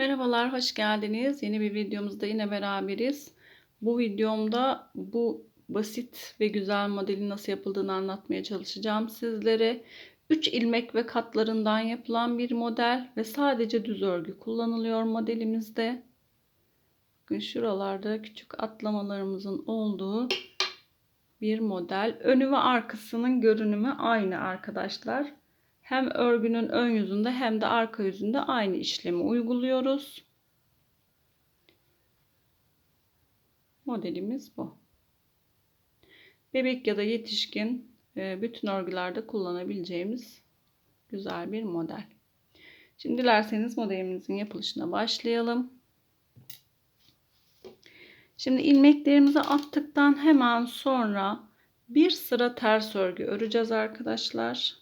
Merhabalar, hoş geldiniz. Yeni bir videomuzda yine beraberiz. Bu videomda bu basit ve güzel modelin nasıl yapıldığını anlatmaya çalışacağım sizlere. 3 ilmek ve katlarından yapılan bir model ve sadece düz örgü kullanılıyor modelimizde. Bakın şuralarda küçük atlamalarımızın olduğu bir model. Önü ve arkasının görünümü aynı arkadaşlar. Hem örgünün ön yüzünde hem de arka yüzünde aynı işlemi uyguluyoruz. Modelimiz bu. Bebek ya da yetişkin e, bütün örgülerde kullanabileceğimiz güzel bir model. Şimdi dilerseniz modelimizin yapılışına başlayalım. Şimdi ilmeklerimizi attıktan hemen sonra bir sıra ters örgü öreceğiz arkadaşlar.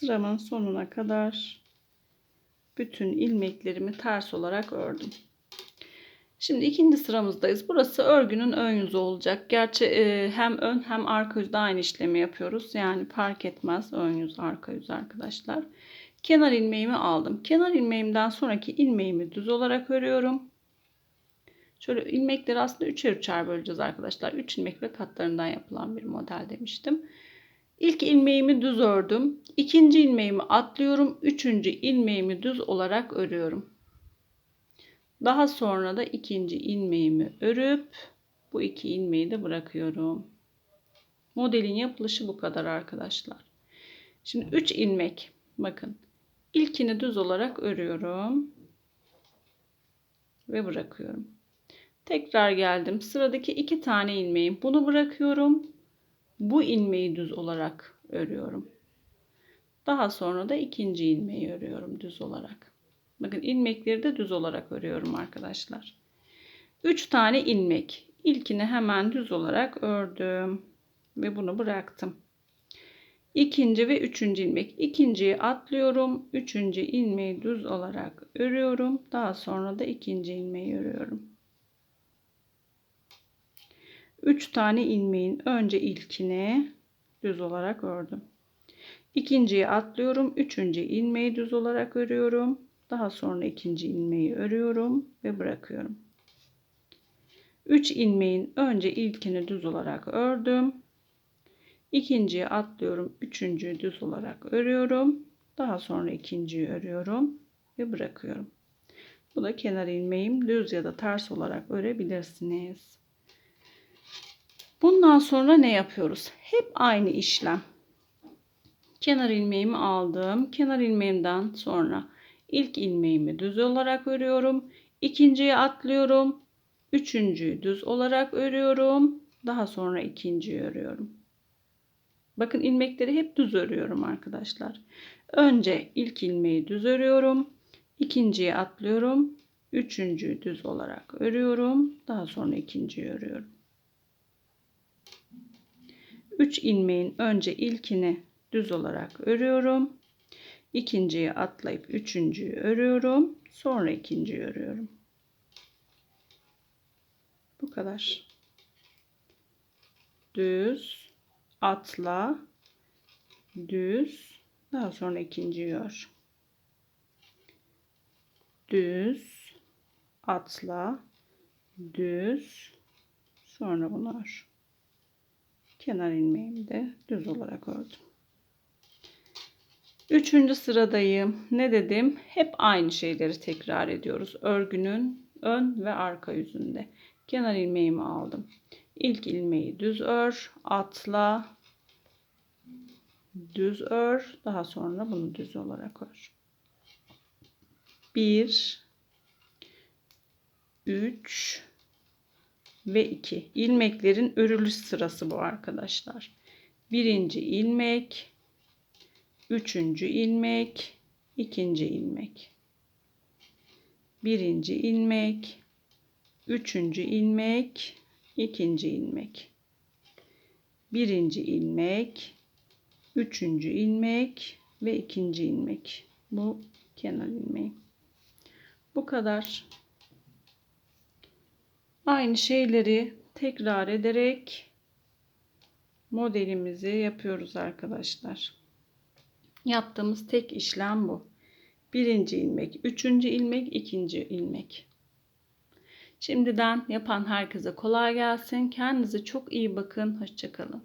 Sıramın sonuna kadar bütün ilmeklerimi ters olarak ördüm. Şimdi ikinci sıramızdayız. Burası örgünün ön yüzü olacak. Gerçi e, hem ön hem arka yüzde aynı işlemi yapıyoruz. Yani fark etmez ön yüz arka yüz arkadaşlar. Kenar ilmeğimi aldım. Kenar ilmeğimden sonraki ilmeğimi düz olarak örüyorum. Şöyle ilmekleri aslında üçer üçer böleceğiz arkadaşlar. Üç ilmek ve katlarından yapılan bir model demiştim. İlk ilmeğimi düz ördüm. İkinci ilmeğimi atlıyorum. Üçüncü ilmeğimi düz olarak örüyorum. Daha sonra da ikinci ilmeğimi örüp bu iki ilmeği de bırakıyorum. Modelin yapılışı bu kadar arkadaşlar. Şimdi 3 ilmek bakın. İlkini düz olarak örüyorum ve bırakıyorum. Tekrar geldim. Sıradaki iki tane ilmeğim. Bunu bırakıyorum bu ilmeği düz olarak örüyorum. Daha sonra da ikinci ilmeği örüyorum düz olarak. Bakın ilmekleri de düz olarak örüyorum arkadaşlar. 3 tane ilmek. İlkini hemen düz olarak ördüm ve bunu bıraktım. İkinci ve üçüncü ilmek. İkinciyi atlıyorum. Üçüncü ilmeği düz olarak örüyorum. Daha sonra da ikinci ilmeği örüyorum. 3 tane ilmeğin önce ilkini düz olarak ördüm. İkinciyi atlıyorum. Üçüncü ilmeği düz olarak örüyorum. Daha sonra ikinci ilmeği örüyorum ve bırakıyorum. 3 ilmeğin önce ilkini düz olarak ördüm. İkinciyi atlıyorum. Üçüncüyü düz olarak örüyorum. Daha sonra ikinciyi örüyorum ve bırakıyorum. Bu da kenar ilmeğim düz ya da ters olarak örebilirsiniz. Bundan sonra ne yapıyoruz? Hep aynı işlem. Kenar ilmeğimi aldım. Kenar ilmeğimden sonra ilk ilmeğimi düz olarak örüyorum. İkinciyi atlıyorum. Üçüncüyü düz olarak örüyorum. Daha sonra ikinciyi örüyorum. Bakın ilmekleri hep düz örüyorum arkadaşlar. Önce ilk ilmeği düz örüyorum. İkinciyi atlıyorum. Üçüncüyü düz olarak örüyorum. Daha sonra ikinciyi örüyorum. 3 ilmeğin önce ilkini düz olarak örüyorum. İkinciyi atlayıp üçüncüyü örüyorum. Sonra ikinciyi örüyorum. Bu kadar. Düz, atla, düz, daha sonra ikinciyi ör. Düz, atla, düz, sonra bunu ör kenar ilmeğimi de düz olarak ördüm. Üçüncü sıradayım. Ne dedim? Hep aynı şeyleri tekrar ediyoruz. Örgünün ön ve arka yüzünde. Kenar ilmeğimi aldım. İlk ilmeği düz ör, atla, düz ör. Daha sonra bunu düz olarak ör. 1 3 ve 2 ilmeklerin örülüş sırası bu arkadaşlar. Birinci ilmek, üçüncü ilmek, ikinci ilmek. Birinci ilmek, üçüncü ilmek, ikinci ilmek. birinci ilmek, üçüncü ilmek ve ikinci ilmek. Bu kenar ilmeği. Bu kadar. Aynı şeyleri tekrar ederek modelimizi yapıyoruz arkadaşlar. Yaptığımız tek işlem bu. Birinci ilmek, üçüncü ilmek, ikinci ilmek. Şimdiden yapan herkese kolay gelsin. Kendinize çok iyi bakın. Hoşçakalın.